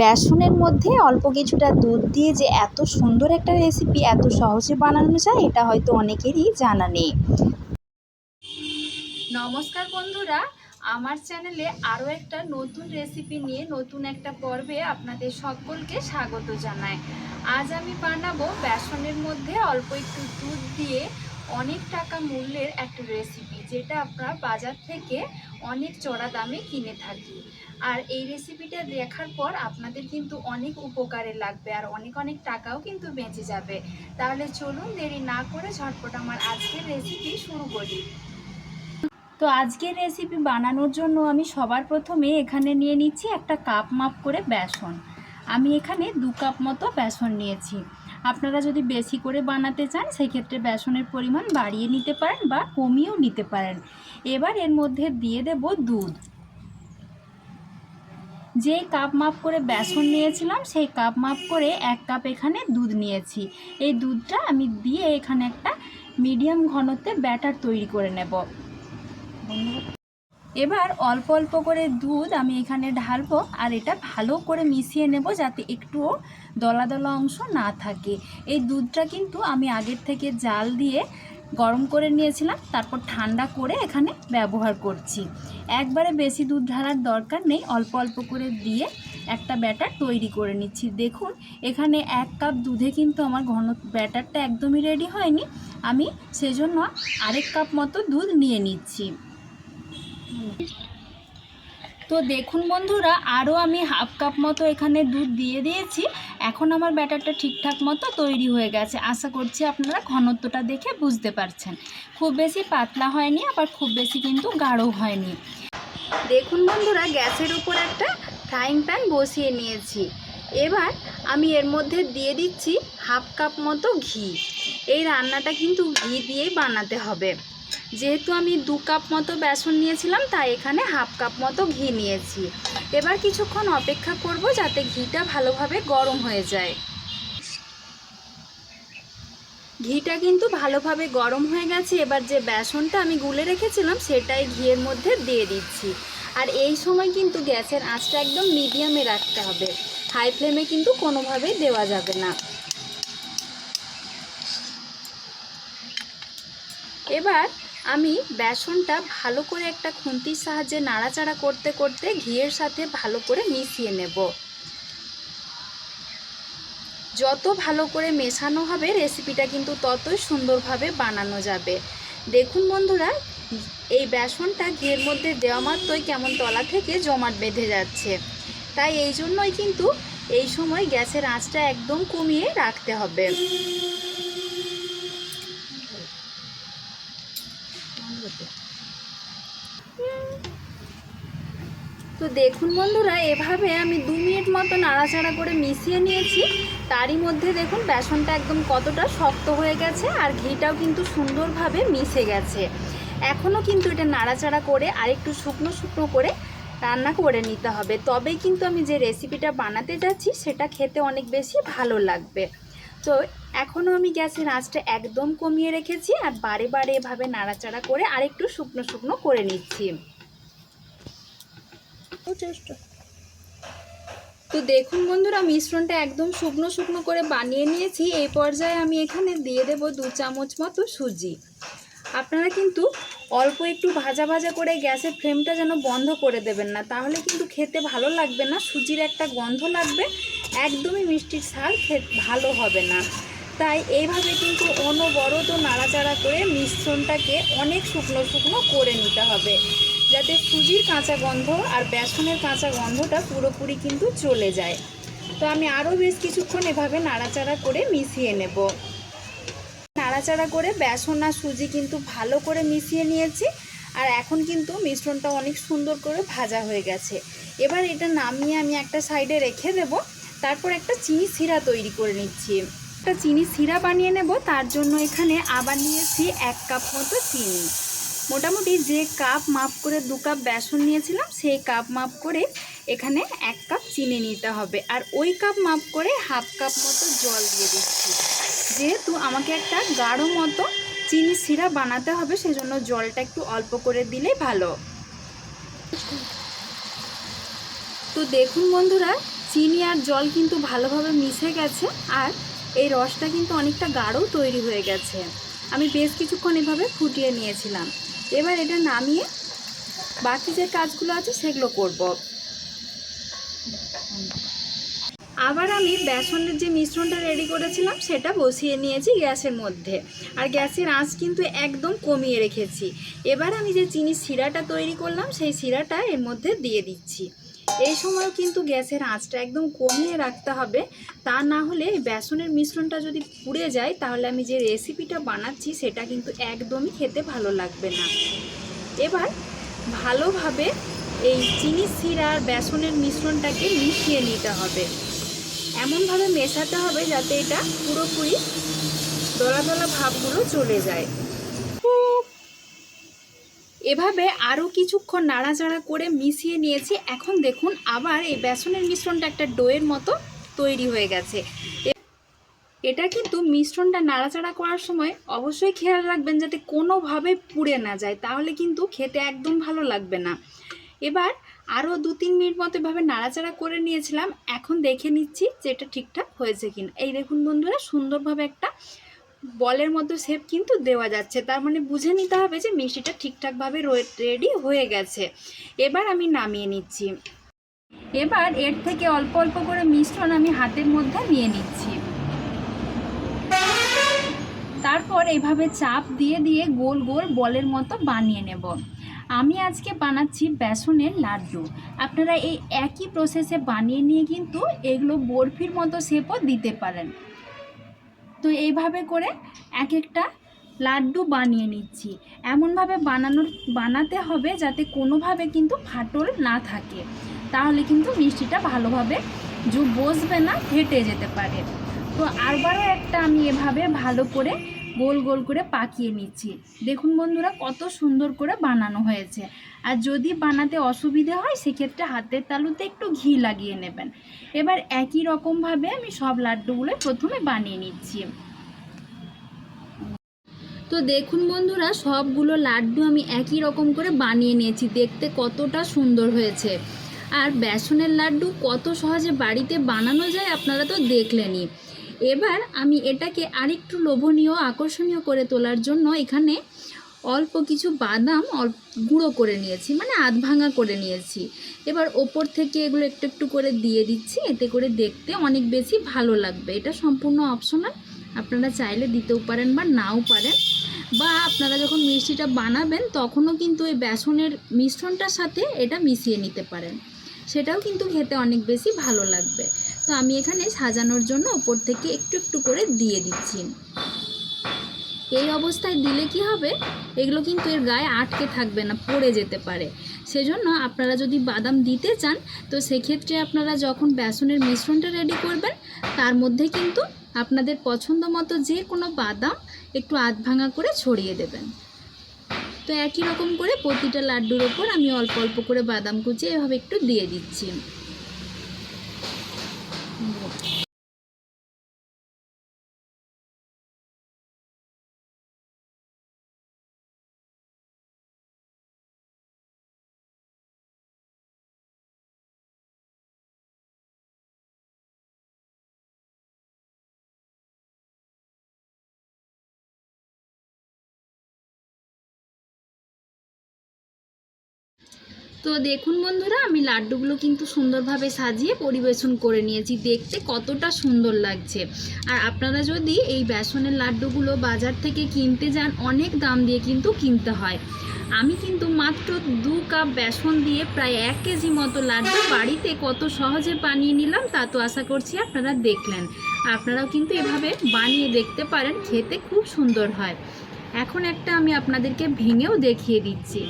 বেসনের মধ্যে অল্প কিছুটা দুধ দিয়ে যে এত সুন্দর একটা রেসিপি এত সহজে বানানো যায়, এটা হয়তো অনেকেরই জানা নেই। নমস্কার বন্ধুরা, আমার চ্যানেলে আরও একটা নতুন রেসিপি নিয়ে নতুন একটা পর্বে আপনাদের সকলকে স্বাগত জানাই। আজ আমি বানাবো বেসনের মধ্যে অল্প একটু দুধ দিয়ে অনেক টাকা মূল্যের একটা রেসিপি যেটা আপনার বাজার থেকে অনেক চড়া দামে কিনে থাকি। আর এই রেসিপিটা দেখার পর আপনাদের কিন্তু অনেক উপকারে লাগবে আর অনেক অনেক টাকাও কিন্তু বেঁচে যাবে। তাহলে চলুন দেরি না করে ঝটপট আমার আজকের রেসিপি শুরু করি। তো আজকের রেসিপি বানানোর জন্য আমি সবার প্রথমে এখানে নিয়ে নিচ্ছি একটা কাপ মাপ করে বেসন। আমি এখানে দু কাপ মতো বেসন নিয়েছি। আপনারা যদি বেশি করে বানাতে চান, সেক্ষেত্রে বেসনের পরিমাণ বাড়িয়ে নিতে পারেন বা কমিয়েও নিতে পারেন। এবার এর মধ্যে দিয়ে দেব দুধ। যে কাপ মাপ করে বেসন নিয়েছিলাম, সেই কাপ মাপ করে এক কাপ এখানে দুধ নিয়েছি। এই দুধটা আমি দিয়ে এখানে একটা মিডিয়াম ঘনত্বে ব্যাটার তৈরি করে নেব। এবার অল্প অল্প করে দুধ আমি এখানে ঢালবো আর এটা ভালো করে মিশিয়ে নেব যাতে একটুও দলা দলা অংশ না থাকে। এই দুধটা কিন্তু আমি আগের থেকে জাল দিয়ে গরম করে নিয়েছিলাম, তারপর ঠান্ডা করে এখানে ব্যবহার করছি। একবারে বেশি দুধ ঢালার দরকার নেই, অল্প অল্প করে দিয়ে একটা ব্যাটার তৈরি করে নিচ্ছি। দেখুন, এখানে এক কাপ দুধে কিন্তু আমার ঘন ব্যাটারটা একদমই রেডি হয়নি। আমি সেজন্য আরেক কাপ মতো দুধ নিয়ে নিচ্ছি। তো দেখুন বন্ধুরা, আরও আমি হাফ কাপ মতো এখানে দুধ দিয়ে দিয়েছি। এখন আমার ব্যাটারটা ঠিকঠাক মতো তৈরি হয়ে গেছে। আশা করছি আপনারা ঘনত্বটা দেখে বুঝতে পারছেন। খুব বেশি পাতলা হয়নি, আবার খুব বেশি কিন্তু গাঢ় হয়নি। দেখুন বন্ধুরা, গ্যাসের উপর একটা ফ্রাইং প্যান বসিয়ে নিয়েছি। এবার আমি এর মধ্যে দিয়ে দিচ্ছি হাফ কাপ মতো ঘি। এই রান্নাটা কিন্তু ঘি দিয়েই বানাতে হবে। যেহেতু আমি দু কাপ মতো বেসন নিয়েছিলাম, তাই এখানে হাফ কাপ মতো ঘি নিয়েছি। এবার কিছুক্ষণ অপেক্ষা করব যাতে ঘিটা ভালোভাবে গরম হয়ে যায়। ঘিটা কিন্তু ভালোভাবে গরম হয়ে গেছে, এবার যে বেসনটা আমি গুলে রেখেছিলাম, সেটাই ঘিয়ের মধ্যে দিয়ে দিচ্ছি। আর এই সময় কিন্তু গ্যাসের আঁচটা একদম মিডিয়ামে রাখতে হবে। হাই ফ্লেমে কিন্তু কোনোভাবেই দেওয়া যাবে না। এবার আমি বেসনটা ভালো করে একটা খুন্তির সাহায্যে নাড়াচাড়া করতে করতে ঘিয়ের সাথে ভালো করে মিশিয়ে নেব। যত ভালো করে মেশানো হবে, রেসিপিটা কিন্তু ততই সুন্দরভাবে বানানো যাবে। দেখুন বন্ধুরা, এই বেসনটা ঘিয়ের মধ্যে দেওয়া মাত্রই কেমন তলা থেকে জমাট বেঁধে যাচ্ছে। তাই এই জন্যই কিন্তু এই সময় গ্যাসের আঁচটা একদম কমিয়ে রাখতে হবে। দেখুন বন্ধুরা, এভাবে আমি দু মিনিট মতো নাড়াচাড়া করে মিশিয়ে নিয়েছি। তারই মধ্যে দেখুন, বেসনটা একদম কতটা শক্ত হয়ে গেছে আর ঘিটাও কিন্তু সুন্দরভাবে মিশে গেছে। এখনও কিন্তু এটা নাড়াচাড়া করে আরেকটু শুকনো শুকনো করে রান্না করে নিতে হবে। তবেই কিন্তু আমি যে রেসিপিটা বানাতে যাচ্ছি, সেটা খেতে অনেক বেশি ভালো লাগবে। তো এখনও আমি গ্যাসের আঁচটা একদম কমিয়ে রেখেছি আর বারে বারে এভাবে নাড়াচাড়া করে আরেকটু শুকনো শুকনো করে নিচ্ছি। তো দেখুন বন্ধুরা, মিশ্রণটা একদম শুকনো শুকনো করে বানিয়ে নিয়েছি। এই পর্যায়ে আমি এখানে দিয়ে দেব দু চামচ মতো সুজি। আপনারা কিন্তু অল্প একটু ভাজা ভাজা করে গ্যাসের ফ্লেমটা যেন বন্ধ করে দেবেন না, তাহলে কিন্তু খেতে ভালো লাগবে না, সুজির একটা গন্ধ লাগবে, একদমই মিষ্টির স্বাদ ভালো হবে না। তাই এইভাবে কিন্তু অনবরত নাড়াচাড়া করে মিশ্রণটাকে অনেক শুকনো শুকনো করে নিতে হবে। যাতে সুজির কাঁচা গন্ধ আর বেসনের কাঁচা গন্ধটা পুরোপুরি কিন্তু চলে যায়। তো আমি আরও বেশ কিছুক্ষণ এভাবে নাড়াচাড়া করে মিশিয়ে নেব। নাড়াচাড়া করে বেসন আর সুজি কিন্তু ভালো করে মিশিয়ে নিয়েছি আর এখন কিন্তু মিশ্রণটা অনেক সুন্দর করে ভাজা হয়ে গেছে। এবার এটা নামিয়ে আমি একটা সাইডে রেখে দেব। তারপর একটা চিনি সিরা তৈরি করে নিচ্ছি। একটা চিনি সিরা বানিয়ে নেব। তার জন্য এখানে আবার নিয়েছি এক কাপ মতো চিনি। মোটামুটি যে কাপ মাপ করে দু কাপ বেসন নিয়েছিলাম, সেই কাপ মাপ করে এখানে এক কাপ চিনি নিতে হবে। আর ওই কাপ মাপ করে হাফ কাপ মতো জল দিয়ে দিচ্ছি। যেহেতু আমাকে একটা গাঢ় মতো চিনি সিরা বানাতে হবে, সেজন্য জলটা একটু অল্প করে দিলেই ভালো। তো দেখুন বন্ধুরা, চিনি আর জল কিন্তু ভালোভাবে মিশে গেছে, আর এই রসটা কিন্তু অনেকটা গাঢ় তৈরি হয়ে গেছে। আমি বেশ কিছুক্ষণ এভাবে ফুটিয়ে নিয়েছিলাম। এবার এটা নামিয়ে বাকি যে কাজগুলো আছে সেগুলো করব। আবার আমি বেসনের যে মিশ্রণটা রেডি করেছিলাম, সেটা বসিয়ে নিয়েছি গ্যাসের মধ্যে। আর গ্যাসের আঁচ কিন্তু একদম কমিয়ে রেখেছি। এবার আমি যে চিনি শিরাটা তৈরি করলাম, সেই শিরাটা এর মধ্যে দিয়ে দিচ্ছি। এই সময়ও কিন্তু গ্যাসের আঁচটা একদম কমিয়ে রাখতে হবে। তা না হলে বেসনের মিশ্রণটা যদি পুড়ে যায়, তাহলে আমি যে রেসিপিটা বানাচ্ছি, সেটা কিন্তু একদমই খেতে ভালো লাগবে না। এবার ভালোভাবে এই চিনি শিরা আর বেসনের মিশ্রণটাকে মিশিয়ে নিতে হবে। এমনভাবে মেশাতে হবে যাতে এটা পুরোপুরি দলা দলা ভাবগুলো চলে যায়। এভাবে আরও কিছুক্ষণ নাড়াচাড়া করে মিশিয়ে নিয়েছি। এখন দেখুন, আবার এই বেসনের মিশ্রণটা একটা ডোয়ের মতো তৈরি হয়ে গেছে। এটা কিন্তু মিশ্রণটা নাড়াচাড়া করার সময় অবশ্যই খেয়াল রাখবেন যাতে কোনোভাবে পুড়ে না যায়, তাহলে কিন্তু খেতে একদম ভালো লাগবে না। এবার আরও দু তিন মিনিট মতো এভাবে নাড়াচাড়া করে নিয়েছিলাম। এখন দেখে নিচ্ছি যে এটা ঠিকঠাক হয়েছে কিনা। এই দেখুন বন্ধুরা, সুন্দরভাবে একটা বলের মতো শেপ কিন্তু দেওয়া যাচ্ছে। তার মানে বুঝে নিতে হবে যে মিষ্টিটা ঠিকঠাকভাবে রেডি হয়ে গেছে। এবার আমি নামিয়ে নিচ্ছি। এবার এর থেকে অল্প অল্প করে মিশ্রণ আমি হাতের মধ্যে নিয়ে নিচ্ছি। তারপর এইভাবে চাপ দিয়ে দিয়ে গোল গোল বলের মতো বানিয়ে নেব। আমি আজকে বানাচ্ছি বেসনের লাড্ডু। আপনারা এই একই প্রসেসে বানিয়ে নিয়ে কিন্তু এগুলো বরফির মতো শেপও দিতে পারেন। তো এইভাবে করে এক একটা লাড্ডু বানিয়ে নিচ্ছি। এমনভাবে বানানোর, বানাতে হবে যাতে কোনোভাবে কিন্তু ফাটল না থাকে। তাহলে কিন্তু মিষ্টিটা ভালোভাবে জু বসবে না, ফেটে যেতে পারে। তো আরবারও একটা আমি এভাবে ভালো করে গোল গোল করে পাকিয়ে নিচ্ছি। দেখুন বন্ধুরা, কত সুন্দর করে বানানো হয়েছে। আর যদি বানাতে অসুবিধে হয়, সেক্ষেত্রে হাতের তালুতে একটু ঘি লাগিয়ে নেবেন। এবার একই রকমভাবে আমি সব লাড্ডুগুলো প্রথমে বানিয়ে নিচ্ছি। তো দেখুন বন্ধুরা, সবগুলো লাড্ডু আমি একই রকম করে বানিয়ে নিয়েছি। দেখতে কতটা সুন্দর হয়েছে। আর বেসনের লাড্ডু কত সহজে বাড়িতে বানানো যায় আপনারা তো দেখলেনই। এবার আমি এটাকে আরেকটু লোভনীয়, আকর্ষণীয় করে তোলার জন্য এখানে অল্প কিছু বাদাম অল্প গুঁড়ো করে নিয়েছি মানে আধ ভাঙা করে নিয়েছি। এবার ওপর থেকে এগুলো একটু একটু করে দিয়ে দিচ্ছি, এতে করে দেখতে অনেক বেশি ভালো লাগবে। এটা সম্পূর্ণ অপশনাল আপনারা চাইলে দিতেও পারেন বা নাও পারেন। বা আপনারা যখন মিষ্টিটা বানাবেন, তখনও কিন্তু এই বেসনের মিশ্রণটার সাথে এটা মিশিয়ে নিতে পারেন। সেটাও কিন্তু খেতে অনেক বেশি ভালো লাগবে। তো আমি এখানে সাজানোর জন্য ওপর থেকে একটু একটু করে দিয়ে দিচ্ছি। এই অবস্থায় দিলে কি হবে? এগুলো কিন্তু এর গায়ে আটকে থাকবে না, পড়ে যেতে পারে। সেজন্য আপনারা যদি বাদাম দিতে চান, তো সেক্ষেত্রে আপনারা যখন বেসনের মিশ্রণটা রেডি করবেন, তার মধ্যে কিন্তু আপনাদের পছন্দ মতো যে কোনো বাদাম একটু আধ ভাঙা করে ছড়িয়ে দেবেন। তো একই রকম করে প্রতিটা লাড্ডুর ওপর আমি অল্প অল্প করে বাদাম কুচি এভাবে একটু দিয়ে দিচ্ছি। তো দেখুন বন্ধুরা, আমি লাড্ডুগুলো কিন্তু সুন্দরভাবে সাজিয়ে পরিবেশন করে নিয়েছি। দেখতে কতটা সুন্দর লাগছে। আর আপনারা যদি এই বেসনের লাড্ডুগুলো বাজার থেকে কিনতে যান, অনেক দাম দিয়ে কিন্তু কিনতে হয়। আমি কিন্তু মাত্র দু কাপ বেসন দিয়ে প্রায় এক কেজি মতো লাড্ডু বাড়িতে কত সহজে বানিয়ে নিলাম, তা তো আশা করছি আপনারা দেখলেন। আপনারাও কিন্তু এভাবে বানিয়ে দেখতে পারেন, খেতে খুব সুন্দর হয়। এখন একটা আমি আপনাদেরকে ভেঙেও দেখিয়ে দিচ্ছি।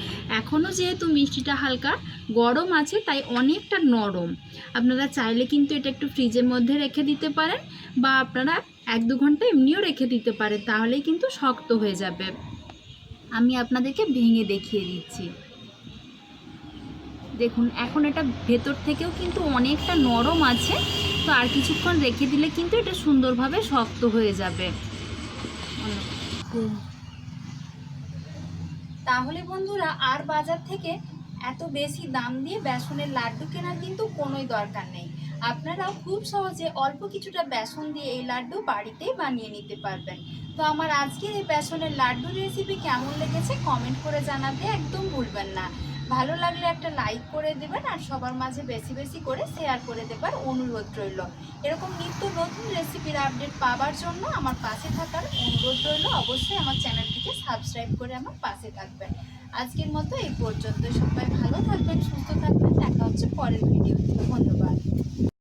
এখনও যেহেতু মিষ্টিটা হালকা, গরম আছে, তাই অনেকটা নরম। আপনারা চাইলে কিন্তু এটা একটু ফ্রিজের মধ্যে রেখে দিতে পারেন, বা আপনারা এক দু ঘণ্টা এমনিও রেখে দিতে পারেন, তাহলেই কিন্তু শক্ত হয়ে যাবে। আমি আপনাদেরকে ভেঙে দেখিয়ে দিচ্ছি। দেখুন, এখন এটা ভেতর থেকেও কিন্তু অনেকটা নরম আছে, তো আর কিছুক্ষণ রেখে দিলে কিন্তু এটা সুন্দরভাবে শক্ত হয়ে যাবে। তাহলে বন্ধুরা আর বাজার থেকে এত বেশি দাম দিয়ে বেসনের লাড্ডু কেনার কিন্তু কোনোই দরকার নেই। আপনারাও খুব সহজে অল্প কিছুটা বেসন দিয়ে এই লাড্ডু বাড়িতেই বানিয়ে নিতে পারবেন। তো আমার আজকের এই বেসনের লাড্ডু রেসিপি কেমন লেগেছে কমেন্ট করে জানাতে একদম ভুলবেন না। ভালো লাগলে একটা লাইক করে দেবেন আর সবার মাঝে বেশি বেশি করে শেয়ার করে দেবার অনুরোধ রইল। এরকম নিত্য নতুন রেসিপির আপডেট পাওয়ার জন্য আমার পাশে থাকার অনুরোধ রইল। অবশ্যই আমার চ্যানেলটিকে সাবস্ক্রাইব করে আমার পাশে থাকবেন। আজকের মতো এই পর্যন্ত সবাই ভালো থাকবেন, সুস্থ থাকবেন। দেখা হচ্ছে পরের ভিডিও ধন্যবাদ।